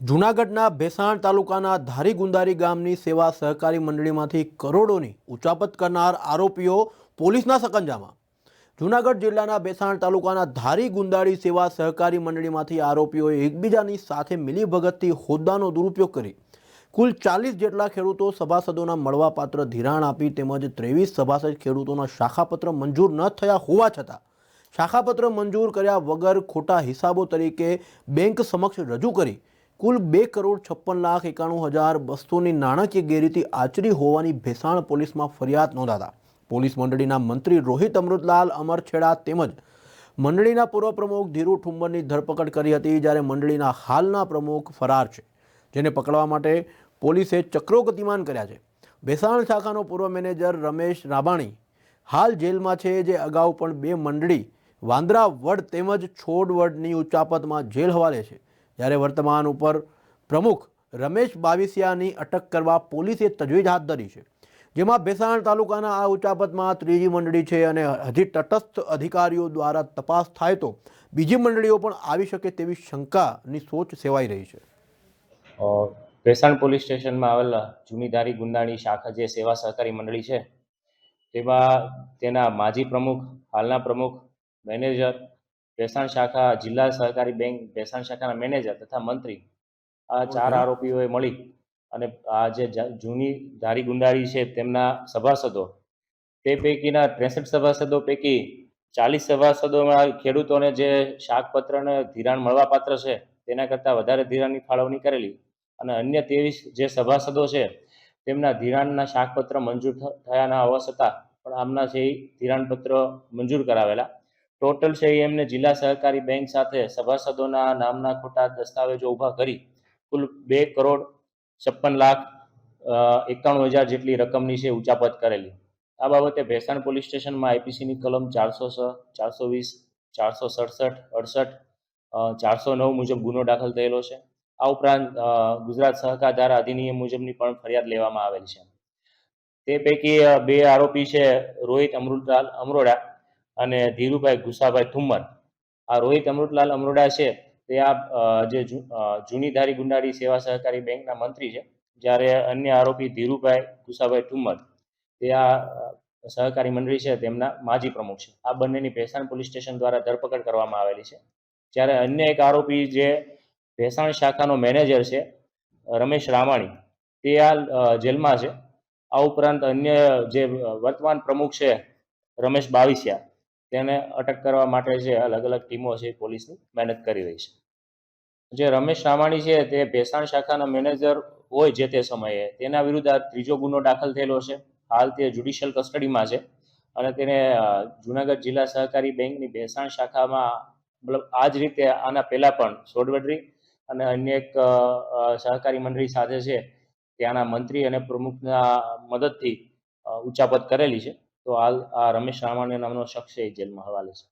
જૂનાગઢના ભેસાણ તાલુકાના ધારી ગુંદારી ગામની સેવા સહકારી મંડળીમાંથી કરોડોની ઉચાપત કરનાર આરોપીઓ પોલીસના સકંજામાં. જૂનાગઢ જિલ્લાના ભેસાણ તાલુકાના ધારી ગુંદાળી સેવા સહકારી મંડળીમાંથી આરોપીઓએ એકબીજાની સાથે મિલીભગતથી હોદ્દાનો દુરુપયોગ કરી. કુલ ચાલીસ જેટલા ખેડૂતો સભાસદોના મળવાપાત્ર ધિરાણ આપી તેમજ ત્રેવીસ સભાસદ ખેડૂતોના શાખાપત્ર મંજૂર ન થયા હોવા છતાં, શાખાપત્ર મંજૂર કર્યા વગર ખોટા હિસાબો તરીકે બેંક સમક્ષ રજૂ કરી કુલ બે કરોડ છપ્પન લાખ એકાણું હજાર બસોની નાણાકીય ગેરરીતિ આચરી હોવાની ભેસાણ પોલીસમાં ફરિયાદ નોંધાતા. પોલીસ મંડળીના મંત્રી રોહિત અમૃતલાલ અમરછેડા તેમજ મંડળીના પૂર્વ પ્રમુખ ધીરુ ઠુંબરની ધરપકડ કરી હતી જ્યારે મંડળીના હાલના પ્રમુખ ફરાર છે, જેને પકડવા માટે પોલીસે ચક્રો ગતિમાન કર્યા છે. ભેસાણ શાખાનો પૂર્વ મેનેજર રમેશ રાબાણી હાલ જેલમાં છે જે અગાઉ પણ બે મંડળી, વાંદરા વડ તેમજ છોડ વડની ઉચાપતમાં જેલ હવાલે છે. જ્યારે વર્તમાન ઉપર પ્રમુખ રમેશ બાવિસિયાની અટક કરવા પોલીસે તજવીજ હાથ ધરી છે. જેમાં ભેસાણ તાલુકાના આ ઉચાપતમાં ત્રીજી મંડળી છે અને હજી તટસ્થ અધિકારીઓ દ્વારા તપાસ થાય તો બીજી મંડળીઓ પણ આવી શકે તેવી શંકાની સોચ સેવાઈ રહી છે. ભેસાણ પોલીસ સ્ટેશનમાં આવેલા જૂની ધારી ગુંદાણી શાખા જે સેવા સહકારી મંડળી છે, તેમાં તેના માજી પ્રમુખ, હાલના પ્રમુખ, મેનેજર ભેસાણ શાખા જિલ્લા સહકારી બેંક ભેસાણ શાખાના મેનેજર તથા મંત્રી આ ચાર આરોપીઓએ મળી અને આ જે જૂની ધારી ગુંડારી છે તેમના સભાસદો. તે પૈકીના ત્રેસઠ સભાસદો પૈકી ચાલીસ સભાસદોમાં ખેડૂતોને જે શાકપત્રને ધિરાણ મળવાપાત્ર છે તેના કરતાં વધારે ધિરાણની ફાળવણી કરેલી અને અન્ય ત્રેવીસ જે સભાસદો છે તેમના ધિરાણના શાકપત્ર મંજૂર થયાના હોવા છતાં પણ આમના છે ધિરાણપત્ર મંજૂર કરાવેલા ટોટલ છે એમને જિલ્લા સહકારી બેંક સાથે સભાસદોના નામના ખોટા દસ્તાવેજો ઊભા કરી કુલ બે કરોડ છપ્પન લાખ એકાણું હજાર જેટલી રકમની છે ઉચાપત કરેલી. આ બાબતે ભેસાણ પોલીસ સ્ટેશનમાં આઈપીસીની કલમ ચારસો છ ચારસો વીસ, ચારસો સડસઠ, અડસઠ ચારસો નવ મુજબ ગુનો દાખલ થયેલો છે. આ ઉપરાંત ગુજરાત સહકાર ધારા અધિનિયમ મુજબની પણ ફરિયાદ લેવામાં આવેલ છે. તે પૈકી બે આરોપી છે રોહિત અમૃતલાલ અમરોડા અને ધીરુભાઈ ગુસાભાઈ ઠુમ્મર આ રોહિત અમૃતલાલ અમરોડા છે. તે આ જે જૂનીધારી ગુંડાળી સેવા સહકારી બેંકના મંત્રી છે, જ્યારે અન્ય આરોપી ધીરુભાઈ ગુસાભાઈ ઠુમ્મર તે આ સહકારી મંડળી છે, તેમના માજી પ્રમુખ છે. આ બંનેની ભેસાણ પોલીસ સ્ટેશન દ્વારા ધરપકડ કરવામાં આવેલી છે. જ્યારે અન્ય એક આરોપી જે ભેસાણ શાખાનો મેનેજર છે, રમેશ રામાણી, તે આ જેલમાં છે. આ ઉપરાંત અન્ય જે વર્તમાન પ્રમુખ છે, રમેશ બાવિસિયા. તેને અટક કરવા માટે જે અલગ અલગ ટીમો છે, પોલીસની મહેનત કરી રહી છે. જે રમેશ રામાણી છે, તે ભેસાણ શાખાના મેનેજર હોય જે તે સમયે, તેના વિરુદ્ધ આ ત્રીજો ગુનો દાખલ થયેલો છે. હાલ તે જ્યુડિશિયલ કસ્ટડીમાં છે અને તેને જુનાગઢ જિલ્લા સહકારી બેંકની ભેસાણ શાખામાં, મતલબ આ જ રીતે આના પહેલા પણ સોડવડરી અને અન્ય એક સહકારી મંડળી સાથે છે, ત્યાંના મંત્રી અને પ્રમુખના મદદથી ઉચાપત કરેલી છે. તો હાલ આ રમેશ રામાણી નામનો શખ્સ એ જેલમાં હવાલે છે.